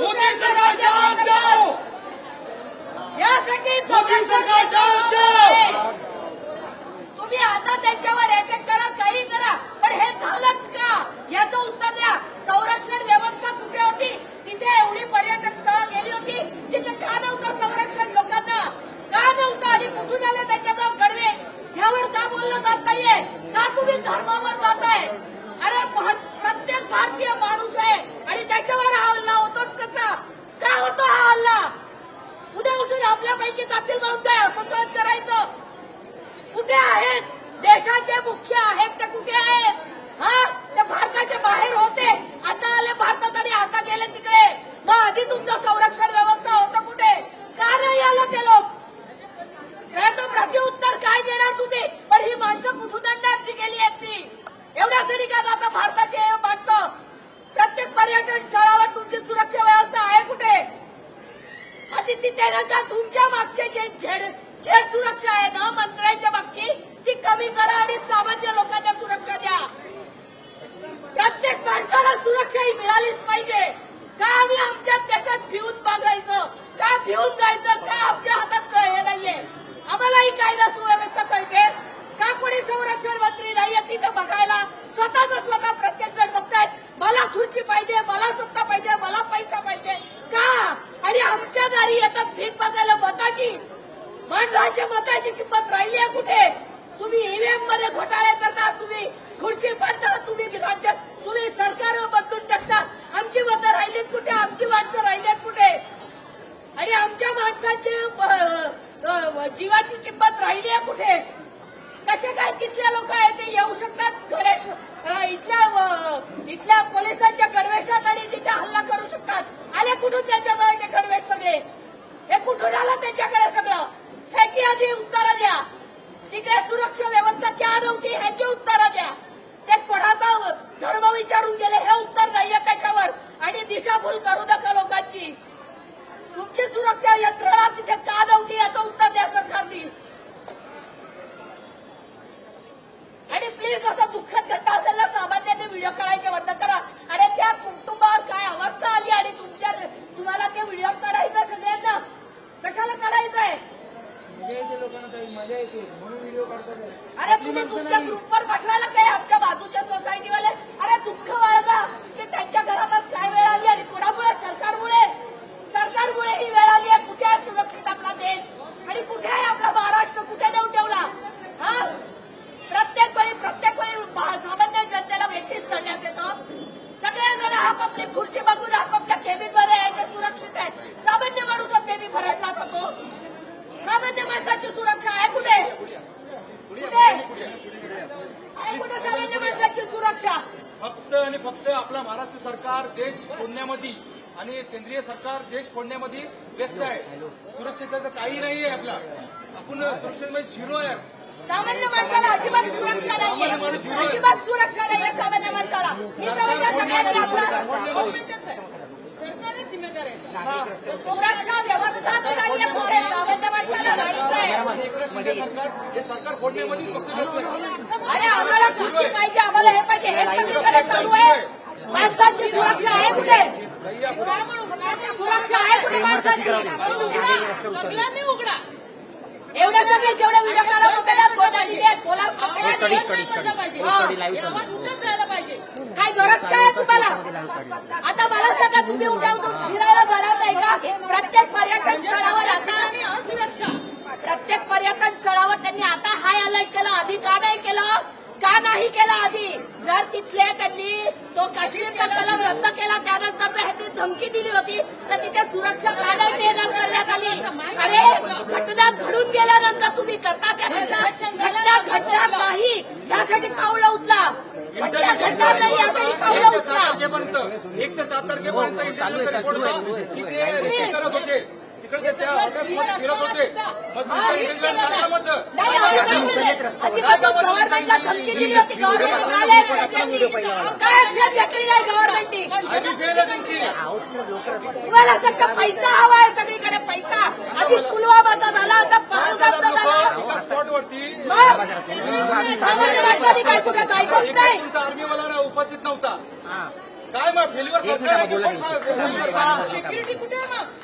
मोदी सरकारच्या आमच्या यासाठी मोदी सरकारच्या आमच्या होतो हा हल्ला. उद्या उठून आपल्यापैकी जातील म्हणून काय असं करायचं? कुठे आहेत? देशाचे मुख्य आहेत ते कुठे आहेत? हा? ते भारताच्या बाहेर होते. आता आले भारतात आणि आता गेले तिकडे. मग आधी तुमचं संरक्षण व्यवस्था होतं कुठे? का नाही आलं ते लोक? त्याचं प्रत्युत्तर काय देणार तुम्ही? पण ही माणसं कुठून आणणार जी गेली आहेत ती? एवढ्यासाठी का जाता भारताची माणसं. प्रत्येक पर्यटन स्थळावर तुमची सुरक्षा व्यवस्था आहे कुठे? अतिथी तेरंगा तुमच्या मागचे जे झेड झेड सुरक्षा आहे ना मंत्र्यांच्या मागची ती कमी करा आणि सामान्य लोकांना सुरक्षा द्या. प्रत्येक माणसाला सुरक्षा ही मिळालीच पाहिजे. का आम्ही आमच्या देशात भिवून बघायचं का भिवून जायचं का आमच्या हातात क- हे नाहीये आम्हालाही कायदा सुव्यवस्था कळते का कोणी संरक्षण मंत्री नाहीये तिथं बघायला स्वतःच स्वतः प्रत्येक जण बघतायत मला खुर्ची पाहिजे मला सत्ता पाहिजे मला पैसा पाहिजे का आणि आमच्या दारी येतात भीक बघायला मताची तुमच्या मताची किंमत राहिली आहे कुठे? तुम्ही ईव्हीएममध्ये घोटाळे करता तुम्ही खुर्ची पाडता तुम्ही राज्य तुम्ही सरकार बदलून टाकता. आमची मतं राहिलीत कुठे? आमची माणसं राहिलीत कुठे? आणि आमच्या माणसाची जीवाची किंमत राहिली आहे कुठे? कसे काय तिथल्या लोक आहेत ते येऊ शकतात? गणेश अ, इथल्या अ, इथल्या पोलिसांच्या गणवेशात आणि तिथे हल्ला करू शकतात आले कुठून त्याच्याजवळ ते गणवेश सगळे हे कुठून आलं त्याच्याकडे सगळं ह्याची आधी उत्तरं द्या तिकडे सुरक्षा व्यवस्था क्या नव्हती ह्याची उत्तरं द्या. ते कोणाचा धर्म विचारून गेले हे उत्तर नाहीये त्याच्यावर. आणि दिशाभूल करू नका लोकांची. तुमची सुरक्षा यंत्रणा तिथे का नव्हती याचं उत्तर द्या सरकारने. आणि प्लीज असं दुःखद घटना असेल ना सामान्यांनी व्हिडिओ काढायचे बंद करा आणि त्या कुटुंबावर काय अवस्था आली आणि तुमच्या तुम्हाला ते व्हिडिओ काढायचं सगळ्यांना कशाला काढायचंय मजा येते लोकांना ताई मजा येते म्हणून व्हिडिओ काढतात आहे. अरे तुम्ही तुमच्या. ग्रुपवर पाठवायला काय आमच्या बाजूच्या सोसायटीवाले अरे दुःख बाळगा की त्यांच्या घरातच काय वेळ आली आणि कोणामुळे सरकारमुळे सरकारमुळे ही वेळ आली आहे कुठे आहे सुरक्षित आपला देश आणि कुठे आहे आपला महाराष्ट्र कुठे नेऊन ठेवला हा प्रत्येक वेळी प्रत्येक वेळी बा- सामान्य जनतेला वेठीस करण्यात येतं सगळेजण आपापली खुर्ची बघून आपापल्या केबिनमध्ये आहे ते सुरक्षित आहे सामान्य माणूसच नेहमी भरडला जातो सामान्य माणसाची सुरक्षा आहे? कुठे? कुठे? आहे कुठे सामान्य माणसाची सुरक्षा? फक्त आणि फक्त आपला महाराष्ट्र सरकार देश फोडण्यामध्ये आणि केंद्रीय सरकार देश फोडण्यामध्ये व्यस्त आहे. सुरक्षिततेचं काही नाहीये आपला. आपण सुरक्षेमध्ये झिरो आहे. सामान्य माणसाला अजिबात सुरक्षा नाहीये. अजिबात सुरक्षा नाहीये सामान्य माणसाला. ही. जबाबदार सगळ्यांनी आपला सुरक्षा व्यवस्था तर नाहीये कुठे सामान्य माणसाला नाहीच आहे सरकार हे सरकार फोडण्यामध्ये अरे आम्हाला खुर्ची पाहिजे आम्हाला हे पाहिजे. हे सगळीकडे चालू आहे. माणसाची सुरक्षा आहे कुठे? सुरक्षा आहे कुठे माणसाची? सगळ्यांनी उघडा. एवढे सगळे जेवढे व्हिडिओ काढत होते ना कोणा दिले म्हटलं पाहिजे. काय गरज काय आहे तुम्हाला? आता मला सांगा तुम्ही उद्या फिरायला जाणार नाही का? प्रत्येक पर्यटन स्थळावर आता आणि असुरक्षा प्रत्येक पर्यटन स्थळावर त्यांनी आता हाय अलर्ट केलं आधी का नाही केलं का नाही केलं आधी. जर तिथले त्यांनी तो काश्मीरचा कलम रद्द केला त्यानंतर ह्यांनी धमकी दिली होती तर तिथे सुरक्षा का नाही तैनात करण्यात आली. अरे घटना घडून गेल्यानंतर तुम्ही करता त्यापेक्षा घटना. घडणार नाही. यासाठी पावलं उचला. घटना घडणार नाही यासाठी पावलं एक ते सात उचला तारखेपर्यंत. एक ते सात तारखेपर्यंत इंटेलिजन्सचा रिपोर्ट होता की ते रेकी करत होते. तिकडे हॉटेल्समध्ये फिरत होते मग तुमचं इंटेलिजन्स काय कामाचं नाही आधीपासून गव्हर्नमेंटला धमकी दिली होती गव्हर्नमेंट काय ऍक्शन घेतली नाही गव्हर्नमेंटनी आधी फेल आहे तुमची तुम्हाला फक्त पैसा हवा आहे सगळीकडे पैसा आधी पुलवामाचा झाला आता पहलगामचा झाला स्पॉटवरती मग काय कुठे जायचंच नाही तुमचा आर्मीवाला उपस्थित नव्हता काय मग फेल्युअर सरकार सिक्युरिटी कुठे मग